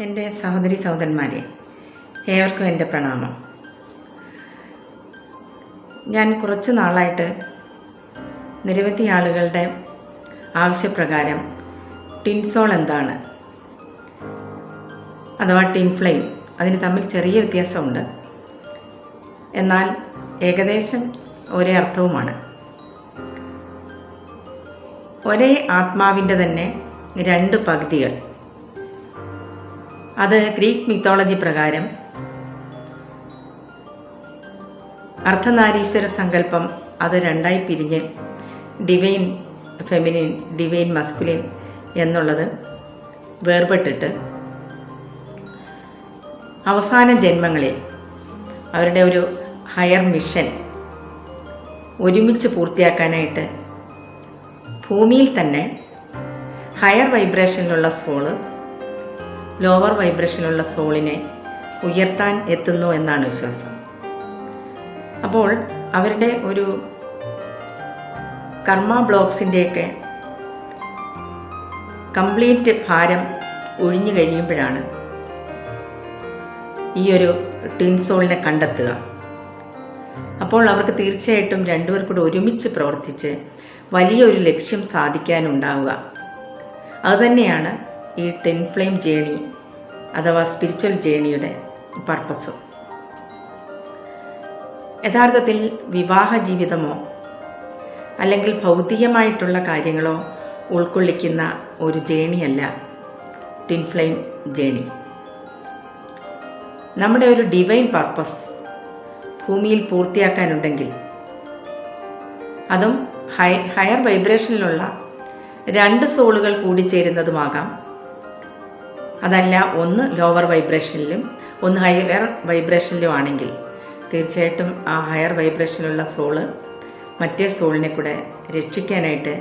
എന്റെ സഹോദരി സഹോദരന്മാരെ ഏവർക്കും എന്റെ പ്രണാമം. ഞാൻ കുറച്ച് നാളായിട്ട് നിരവധി ആളുകളുടെ ആവശ്യപ്രകാരം ടിൻസോൾ എന്താണ്? അഥവാ ടിൻ ഫ്ലെയിം അതിന് തമ്മിൽ ചെറിയ വ്യത്യാസമുണ്ട്. എന്നാൽ ഏകദേശം ഒരേ അർത്ഥവുമാണ്. ഒരേ ആത്മാവിന്റെ തന്നെ രണ്ട് പകുതികൾ അത് ഗ്രീക്ക് മിത്തോളജി പ്രകാരം അർദ്ധനാരീശ്വര സങ്കല്പം അത് രണ്ടായി പിരിഞ്ഞ് ഡിവൈൻ ഫെമിനിൻ ഡിവൈൻ മസ്കുലിൻ എന്നുള്ളത് വേർപെട്ടിട്ട് അവസാന ജന്മങ്ങളിൽ അവരുടെ ഒരു ഹയർ മിഷൻ ഒരുമിച്ച് പൂർത്തിയാക്കാനായിട്ട് ഭൂമിയിൽ തന്നെ ഹയർ വൈബ്രേഷനിലുള്ള സോൾ ലോവർ വൈബ്രേഷനുള്ള സോളിനെ ഉയർത്താൻ എത്തുന്നു എന്നാണ് വിശ്വാസം. അപ്പോൾ അവരുടെ ഒരു കർമ്മ ബ്ലോക്സിന്റെയൊക്കെ കംപ്ലീറ്റ് ഭാരം ഒഴിഞ്ഞു കഴിയുമ്പോഴാണ് ഈ ഒരു ടിൻ സോളിനെ കണ്ടെത്തുക. അപ്പോൾ അവർക്ക് തീർച്ചയായിട്ടും രണ്ടുപേർ കൂടെ ഒരുമിച്ച് പ്രവർത്തിച്ച് വലിയൊരു ലക്ഷ്യം സാധിക്കാനുണ്ടാവുക. അതുതന്നെയാണ് ഈ ടെൻ ഫ്ലെയിം ജേണി അഥവാ സ്പിരിച്വൽ ജേണിയുടെ പർപ്പസ് യഥാർത്ഥത്തിൽ വിവാഹ ജീവിതമോ അല്ലെങ്കിൽ ഭൗതികമായിട്ടുള്ള കാര്യങ്ങളോ ഉൾക്കൊള്ളിക്കുന്ന ഒരു ജേണിയല്ല ടിൻ ഫ്ലെയിം ജേണി. നമ്മുടെ ഒരു ഡിവൈൻ പർപ്പസ് ഭൂമിയിൽ പൂർത്തിയാക്കാനുണ്ടെങ്കിൽ അതും ഹൈ ഹയർ വൈബ്രേഷനിലുള്ള രണ്ട് സോളുകൾ കൂടിച്ചേരുന്നതുമാകാം അതല്ല ഒന്ന് ലോവർ വൈബ്രേഷനിലും ഒന്ന് ഹയർ വൈബ്രേഷനിലും ആണെങ്കിൽ തീർച്ചയായിട്ടും ആ ഹയർ വൈബ്രേഷനിലുള്ള സോൾ മറ്റേ സോളിനെ കൂടെ രക്ഷിക്കാനായിട്ട്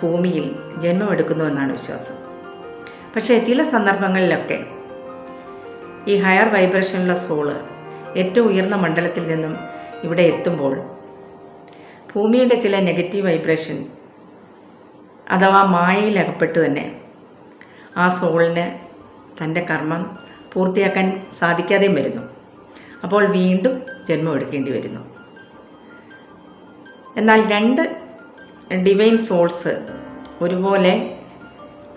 ഭൂമിയിൽ ജന്മമെടുക്കുന്നുവെന്നാണ് വിശ്വാസം. പക്ഷേ ചില സന്ദർഭങ്ങളിലൊക്കെ ഈ ഹയർ വൈബ്രേഷനിലുള്ള സോൾ ഏറ്റവും ഉയർന്ന മണ്ഡലത്തിൽ നിന്നും ഇവിടെ എത്തുമ്പോൾ ഭൂമിയുടെ ചില നെഗറ്റീവ് വൈബ്രേഷൻ അഥവാ മായയിൽ അകപ്പെട്ട് തന്നെ ആ സോളിന് തന്റെ കർമ്മം പൂർത്തിയാക്കാൻ സാധിക്കാതെയും വരുന്നു. അപ്പോൾ വീണ്ടും ജന്മം എടുക്കേണ്ടി വരുന്നു. എന്നാൽ രണ്ട് ഡിവൈൻ സോൾസ് ഒരുപോലെ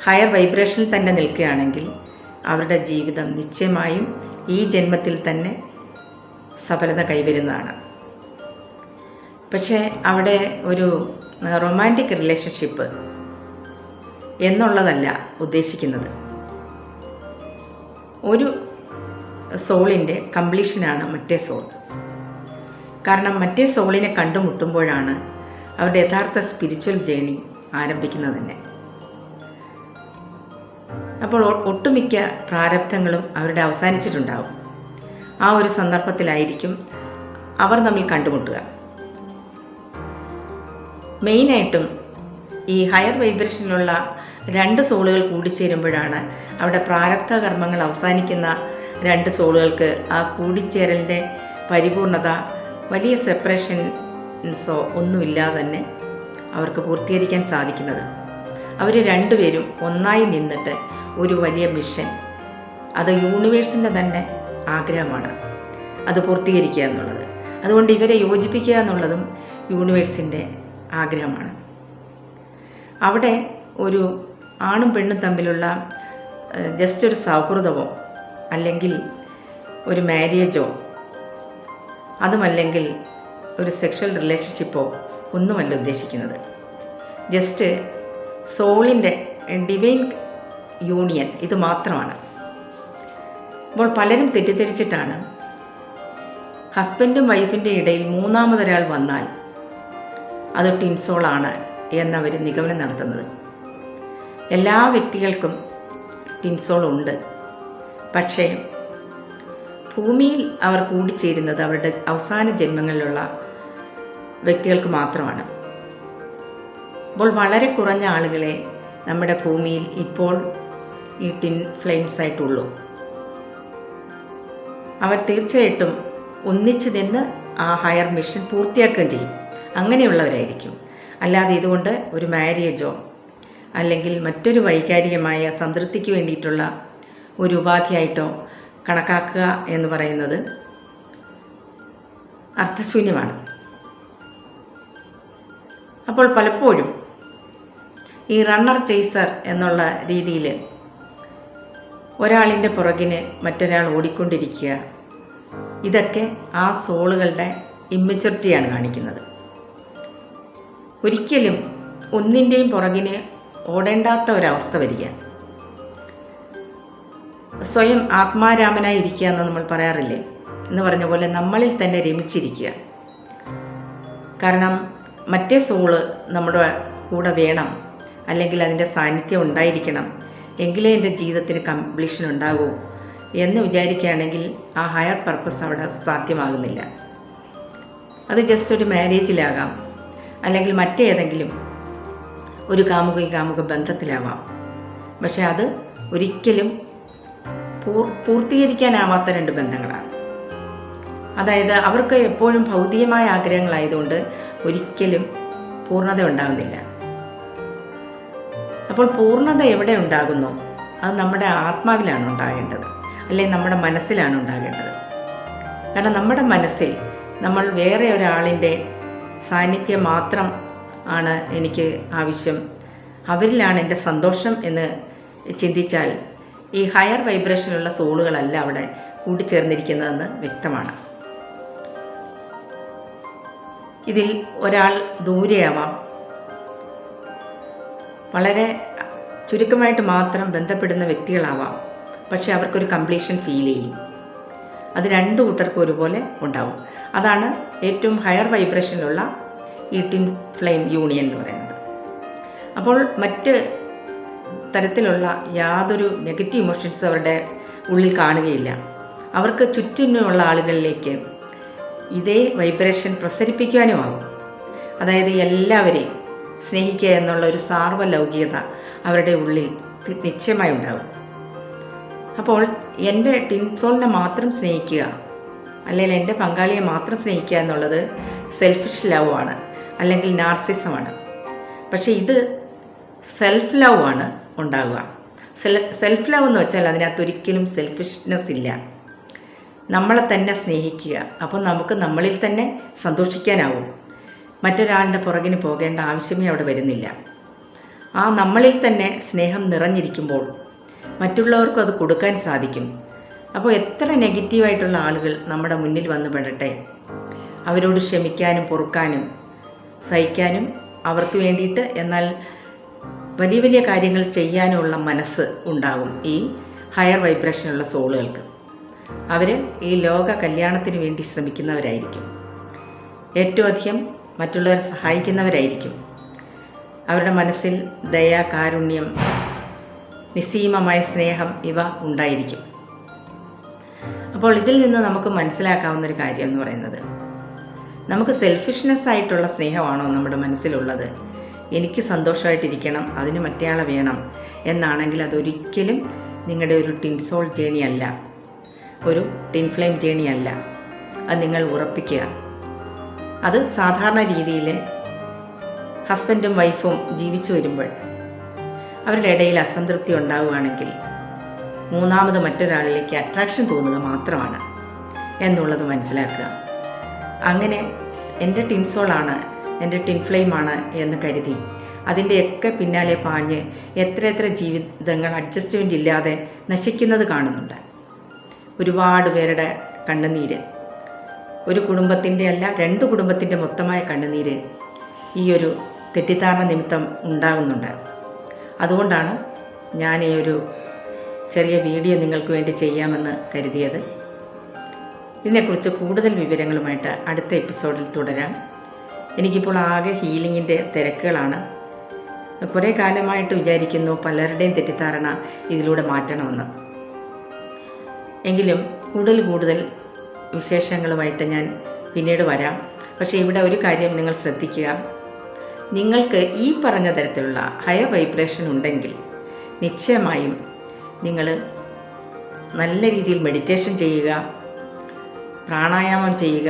ഹയർ വൈബ്രേഷനിൽ തന്നെ നിൽക്കുകയാണെങ്കിൽ അവരുടെ ജീവിതം നിശ്ചയമായും ഈ ജന്മത്തിൽ തന്നെ സഫലത കൈവരുന്നതാണ്. പക്ഷേ അവിടെ ഒരു റൊമാന്റിക് റിലേഷൻഷിപ്പ് എന്നുള്ളതല്ല ഉദ്ദേശിക്കുന്നത്. ഒരു സോളിന്റെ കംപ്ലീഷനാണ് മറ്റേ സോൾ. കാരണം മറ്റേ സോളിനെ കണ്ടുമുട്ടുമ്പോഴാണ് അവരുടെ യഥാർത്ഥ സ്പിരിച്വൽ ജേണി ആരംഭിക്കുന്നത് തന്നെ. അപ്പോൾ ഒട്ടുമിക്ക പ്രാരബ്ധങ്ങളും അവരുടെ അവസാനിച്ചിട്ടുണ്ടാവും. ആ ഒരു സന്ദർഭത്തിലായിരിക്കും അവർ തമ്മിൽ കണ്ടുമുട്ടുക. മെയിനായിട്ടും ഈ ഹയർ വൈബ്രേഷനിലുള്ള രണ്ട് സോളുകൾ കൂടിച്ചേരുമ്പോഴാണ് അവിടെ പ്രാരബ്ധ കർമ്മങ്ങൾ അവസാനിക്കുന്ന രണ്ട് സോളുകൾക്ക് ആ കൂടിച്ചേരലിന്റെ പരിപൂർണത വലിയ സെപ്പറേഷൻസോ ഒന്നുമില്ലാതെ തന്നെ അവർക്ക് പൂർത്തീകരിക്കാൻ സാധിക്കുന്നത്. അവർ രണ്ടുപേരും ഒന്നായി നിന്നിട്ട് ഒരു വലിയ മിഷൻ അത് യൂണിവേഴ്സിന്റെ തന്നെ ആഗ്രഹമാണ് അത് പൂർത്തീകരിക്കുക എന്നുള്ളത്. അതുകൊണ്ട് ഇവരെ യോജിപ്പിക്കുക എന്നുള്ളതും യൂണിവേഴ്സിന്റെ ആഗ്രഹമാണ്. അവിടെ ഒരു ആണും പെണ്ണും തമ്മിലുള്ള ജസ്റ്റ് ഒരു സൗഹൃദമോ അല്ലെങ്കിൽ ഒരു മാരേജോ അതുമല്ലെങ്കിൽ ഒരു സെക്ഷൽ റിലേഷൻഷിപ്പോ ഒന്നുമല്ല ഉദ്ദേശിക്കുന്നത്. ജസ്റ്റ് സോളിന്റെ ഡിവൈൻ യൂണിയൻ ഇത് മാത്രമാണ്. അപ്പോൾ പലരും തെറ്റിദ്ധരിച്ചിട്ടാണ് ഹസ്ബൻഡും വൈഫിന്റെ ഇടയിൽ മൂന്നാമതൊരാൾ വന്നാൽ അത് ടിൻസോളാണ് എന്നവർ നിഗമനം നടത്തുന്നത്. എല്ലാ വ്യക്തികൾക്കും ടിൻസോൾ ഉണ്ട്. പക്ഷേ ഭൂമിയിൽ അവർ കൂടിച്ചേരുന്നത് അവരുടെ അവസാന ജന്മങ്ങളിലുള്ള വ്യക്തികൾക്ക് മാത്രമാണ്. അപ്പോൾ വളരെ കുറഞ്ഞ ആളുകളെ നമ്മുടെ ഭൂമിയിൽ ഇപ്പോൾ ഈ ടിൻ ഫ്ലെയിംസ് ആയിട്ടുള്ളൂ അവർ തീർച്ചയായിട്ടും ഒന്നിച്ചു നിന്ന് ആ ഹയർ മിഷൻ പൂർത്തിയാക്കുകയും ചെയ്യും. അങ്ങനെയുള്ളവരായിരിക്കും. അല്ലാതെ ഇതുകൊണ്ട് ഒരു മാരേജോ അല്ലെങ്കിൽ മറ്റൊരു വൈകാരികമായ സംതൃപ്തിക്ക് വേണ്ടിയിട്ടുള്ള ഒരു ഉപാധിയായിട്ടോ കണക്കാക്കുക എന്ന് പറയുന്നത് അർത്ഥശൂന്യമാണ്. അപ്പോൾ പലപ്പോഴും ഈ റണ്ണർ ചേസർ എന്നുള്ള രീതിയിൽ ഒരാളിന്റെ പുറകിന് മറ്റൊരാൾ ഓടിക്കൊണ്ടിരിക്കുക ഇതൊക്കെ ആ സോളുകളുടെ ഇമ്മച്യൂരിറ്റിയാണ് കാണിക്കുന്നത്. ഒരിക്കലും ഒന്നിന്റെയും പുറകിന് ഓടേണ്ടാത്ത ഒരവസ്ഥ വരിക. സ്വയം ആത്മാരാമനായി ഇരിക്കുക എന്ന് നമ്മൾ പറയാറില്ലേ? എന്ന് പറഞ്ഞ പോലെ നമ്മളിൽ തന്നെ രമിച്ചിരിക്കുക. കാരണം മറ്റേ സോൾ നമ്മുടെ കൂടെ വേണം. അല്ലെങ്കിൽ അതിന്റെ സാന്നിധ്യം ഉണ്ടായിരിക്കണം. എങ്കിലേ എന്റെ ജീവിതത്തിന് കംപ്ലീഷൻ ഉണ്ടാകൂ എന്ന് വിചാരിക്കുകയാണെങ്കിൽ ആ ഹയർ പർപ്പസ് അവിടെ സാധ്യമാകുന്നില്ല. അത് ജസ്റ്റ് ഒരു മാരേജിലാകാം അല്ലെങ്കിൽ മറ്റേതെങ്കിലും ഒരു കാമുക കാമുക ബന്ധത്തിലാവാം. പക്ഷെ അത് ഒരിക്കലും പൂർ പൂർത്തീകരിക്കാനാവാത്ത രണ്ട് ബന്ധങ്ങളാണ്. അതായത് അവർക്ക് എപ്പോഴും ഭൗതികമായ ആഗ്രഹങ്ങളായതുകൊണ്ട് ഒരിക്കലും പൂർണത ഉണ്ടാകുന്നില്ല. അപ്പോൾ പൂർണത എവിടെ ഉണ്ടാകുന്നു? അത് നമ്മുടെ ആത്മാവിലാണ് ഉണ്ടാകേണ്ടത്. അല്ലെങ്കിൽ നമ്മുടെ മനസ്സിലാണ് ഉണ്ടാകേണ്ടത്. കാരണം നമ്മുടെ മനസ്സിൽ നമ്മൾ വേറെ ഒരാളിന്റെ സാന്നിധ്യം മാത്രം ആണ് എനിക്ക് ആവശ്യം. അവരിലാണ് എന്റെ സന്തോഷം എന്ന് ചിന്തിച്ചാൽ ഈ ഹയർ വൈബ്രേഷനുള്ള സോളുകളല്ല അവിടെ കൂട്ടിച്ചേർന്നിരിക്കുന്നതെന്ന് വ്യക്തമാണ്. ഇതിൽ ഒരാൾ ദൂരെയാവാം. വളരെ ചുരുക്കമായിട്ട് മാത്രം ബന്ധപ്പെടുന്ന വ്യക്തികളാവാം. പക്ഷേ അവർക്കൊരു കംപ്ലീഷൻ ഫീൽ ചെയ്യും. അത് രണ്ട് കൂട്ടർക്കും ഒരുപോലെ ഉണ്ടാവും. അതാണ് ഏറ്റവും ഹയർ വൈബ്രേഷനിലുള്ള ഈ ട്വിൻ ഫ്ലെയിം യൂണിയൻ എന്ന് പറയുന്നത്. അപ്പോൾ മറ്റ് തരത്തിലുള്ള യാതൊരു നെഗറ്റീവ് ഇമോഷൻസ് അവരുടെ ഉള്ളിൽ കാണുകയില്ല. അവർക്ക് ചുറ്റിനുമുള്ള ആളുകളിലേക്ക് ഇതേ വൈബ്രേഷൻ പ്രസരിപ്പിക്കാനുമാകും അതായത് എല്ലാവരെയും സ്നേഹിക്കുക എന്നുള്ള ഒരു സാർവലൗകികത അവരുടെ ഉള്ളിൽ നിശ്ചയമായി ഉണ്ടാകും. അപ്പോൾ എന്റെ ടിൻസോളിനെ മാത്രം സ്നേഹിക്കുക അല്ലെങ്കിൽ എന്റെ പങ്കാളിയെ മാത്രം സ്നേഹിക്കുക എന്നുള്ളത് സെൽഫിഷ് ലവ് ആണ്. അല്ലെങ്കിൽ നാർസിസമാണ് പക്ഷേ ഇത് സെൽഫ് ലവ് ആണ് ഉണ്ടാവുക. സെൽഫ് ലവ് എന്ന് വെച്ചാൽ അതിനകത്ത് ഒരിക്കലും സെൽഫിഷ്നെസ് ഇല്ല. നമ്മളെ തന്നെ സ്നേഹിക്കുക. അപ്പോൾ നമുക്ക് നമ്മളിൽ തന്നെ സന്തോഷിക്കാനാവും. മറ്റൊരാളുടെ പുറകിന് പോകേണ്ട ആവശ്യമേ അവിടെ വരുന്നില്ല. ആ നമ്മളിൽ തന്നെ സ്നേഹം നിറഞ്ഞിരിക്കുമ്പോൾ മറ്റുള്ളവർക്കും അത് കൊടുക്കാൻ സാധിക്കും. അപ്പോൾ എത്ര നെഗറ്റീവായിട്ടുള്ള ആളുകൾ നമ്മുടെ മുന്നിൽ വന്ന് പെടട്ടെ? അവരോട് ക്ഷമിക്കാനും പൊറുക്കാനും സഹിക്കാനും അവർക്ക് വേണ്ടിയിട്ട് എന്നാൽ വലിയ വലിയ കാര്യങ്ങൾ ചെയ്യാനുള്ള മനസ്സ് ഉണ്ടാകും ഈ ഹയർ വൈബ്രേഷനുള്ള സോളുകൾക്ക് അവർ ഈ ലോക കല്യാണത്തിന് വേണ്ടി ശ്രമിക്കുന്നവരായിരിക്കും. ഏറ്റവും അധികം മറ്റുള്ളവരെ സഹായിക്കുന്നവരായിരിക്കും. അവരുടെ മനസ്സിൽ ദയ കാരുണ്യം നിസ്സീമമായ സ്നേഹം ഇവ ഉണ്ടായിരിക്കും. അപ്പോൾ ഇതിൽ നിന്ന് നമുക്ക് മനസ്സിലാക്കാവുന്ന ഒരു കാര്യം എന്ന് പറയുന്നത് നമുക്ക് സെൽഫിഷ്നെസ് ആയിട്ടുള്ള സ്നേഹമാണോ നമ്മുടെ മനസ്സിലുള്ളത്? എനിക്ക് സന്തോഷമായിട്ടിരിക്കണം അതിന് മറ്റേയാളെ വേണം എന്നാണെങ്കിൽ അതൊരിക്കലും നിങ്ങളുടെ ഒരു ടിൻസോൾ ജേണി അല്ല. ഒരു ടിൻ ഫ്ലെയിം ജേണി അല്ല. അത് നിങ്ങൾ ഉറപ്പിക്കുക. അത് സാധാരണ രീതിയിൽ ഹസ്ബൻഡും വൈഫും ജീവിച്ചു വരുമ്പോൾ അവരുടെ ഇടയിൽ അസംതൃപ്തി ഉണ്ടാവുകയാണെങ്കിൽ മൂന്നാമത് മറ്റൊരാളിലേക്ക് അട്രാക്ഷൻ തോന്നുക മാത്രമാണ് എന്നുള്ളത് മനസ്സിലാക്കുക. അങ്ങനെ എന്റെ ടിൻസോളാണ് എന്റെ ടിൻ ഫ്ലെയിമാണ് എന്ന് കരുതി. അതിന്റെയൊക്കെ പിന്നാലെ പാഞ്ഞ് എത്ര ജീവിതങ്ങൾ അഡ്ജസ്റ്റ്മെന്റ് ഇല്ലാതെ നശിക്കുന്നത് കാണുന്നുണ്ട്. ഒരുപാട് പേരുടെ കണ്ണുനീര്. ഒരു കുടുംബത്തിന്റെ അല്ല രണ്ട് കുടുംബത്തിന്റെ മൊത്തമായ കണ്ണുനീര് ഈ ഒരു തെറ്റിദ്ധാരണ നിമിത്തം ഉണ്ടാകുന്നുണ്ട്. അതുകൊണ്ടാണ് ഞാൻ ഈ ഒരു ചെറിയ വീഡിയോ നിങ്ങൾക്ക് വേണ്ടി ചെയ്യാമെന്ന് കരുതിയത്. ഇതിനെക്കുറിച്ച് കൂടുതൽ വിവരങ്ങളുമായിട്ട് അടുത്ത എപ്പിസോഡിൽ തുടരാം. എനിക്കിപ്പോൾ ആകെ ഹീലിങ്ങിന്റെ തിരക്കുകളാണ്. കുറേ കാലമായിട്ട് വിചാരിക്കുന്നു പലരുടെയും തെറ്റിദ്ധാരണ ഇതിലൂടെ മാറ്റണമെന്ന്. എങ്കിലും കൂടുതൽ കൂടുതൽ വിശേഷങ്ങളുമായിട്ട് ഞാൻ പിന്നീട് വരാം. പക്ഷേ ഇവിടെ ഒരു കാര്യം നിങ്ങൾ ശ്രദ്ധിക്കുക. നിങ്ങൾക്ക് ഈ പറഞ്ഞ തരത്തിലുള്ള ഹയർ വൈബ്രേഷൻ ഉണ്ടെങ്കിൽ നിശ്ചയമായും നിങ്ങൾ നല്ല രീതിയിൽ മെഡിറ്റേഷൻ ചെയ്യുക പ്രാണായാമം ചെയ്യുക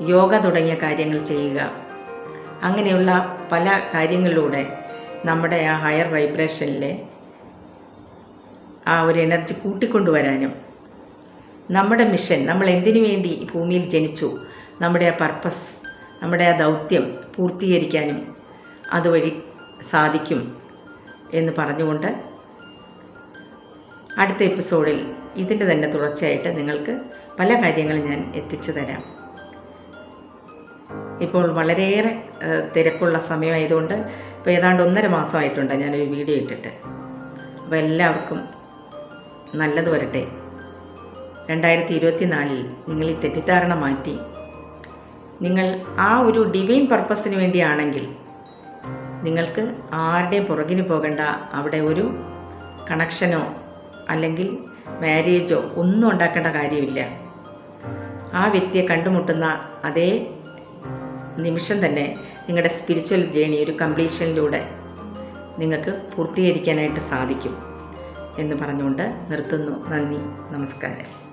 യോഗ തുടങ്ങിയ കാര്യങ്ങൾ ചെയ്യുക. അങ്ങനെയുള്ള പല കാര്യങ്ങളിലൂടെ നമ്മുടെ ആ ഹയർ വൈബ്രേഷനിലെ ആ ഒരു എനർജി കൂട്ടിക്കൊണ്ടുവരാനും നമ്മുടെ മിഷൻ നമ്മൾ എന്തിനു വേണ്ടി ഭൂമിയിൽ ജനിച്ചു നമ്മുടെ ആ പർപ്പസ് നമ്മുടെ ആ ദൗത്യം പൂർത്തീകരിക്കാനും അതുവഴി സാധിക്കും എന്ന് പറഞ്ഞുകൊണ്ട് അടുത്ത എപ്പിസോഡിൽ ഇതിന്റെ തന്നെ തുടർച്ചയായിട്ട് നിങ്ങൾക്ക് പല കാര്യങ്ങളും ഞാൻ എത്തിച്ചു തരാം. ഇപ്പോൾ വളരെയേറെ തിരക്കുള്ള സമയമായതുകൊണ്ട് ഇപ്പോൾ ഏതാണ്ട് ഒന്നര മാസമായിട്ടുണ്ട് ഞാനൊരു വീഡിയോ ഇട്ടിട്ട്. അപ്പോൾ എല്ലാവർക്കും നല്ലത് വരട്ടെ. രണ്ടായിരത്തി ഇരുപത്തി നാലിൽ നിങ്ങൾ ഈ തെറ്റിദ്ധാരണ മാറ്റി. നിങ്ങൾ ആ ഒരു ഡിവൈൻ പർപ്പസിന് വേണ്ടിയാണെങ്കിൽ നിങ്ങൾക്ക് ആരുടെയും പുറകിന് പോകേണ്ട അവിടെ ഒരു കണക്ഷനോ അല്ലെങ്കിൽ മാരേജോ ഒന്നും ഉണ്ടാക്കേണ്ട കാര്യമില്ല. ആ വ്യക്തിയെ കണ്ടുമുട്ടുന്ന അതേ നിമിഷം തന്നെ നിങ്ങളുടെ സ്പിരിച്വൽ ജേണി ഒരു കംപ്ലീഷനിലൂടെ നിങ്ങൾക്ക് പൂർത്തീകരിക്കാനായിട്ട് സാധിക്കും എന്ന് പറഞ്ഞുകൊണ്ട് നിർത്തുന്നു. നന്ദി നമസ്കാരം.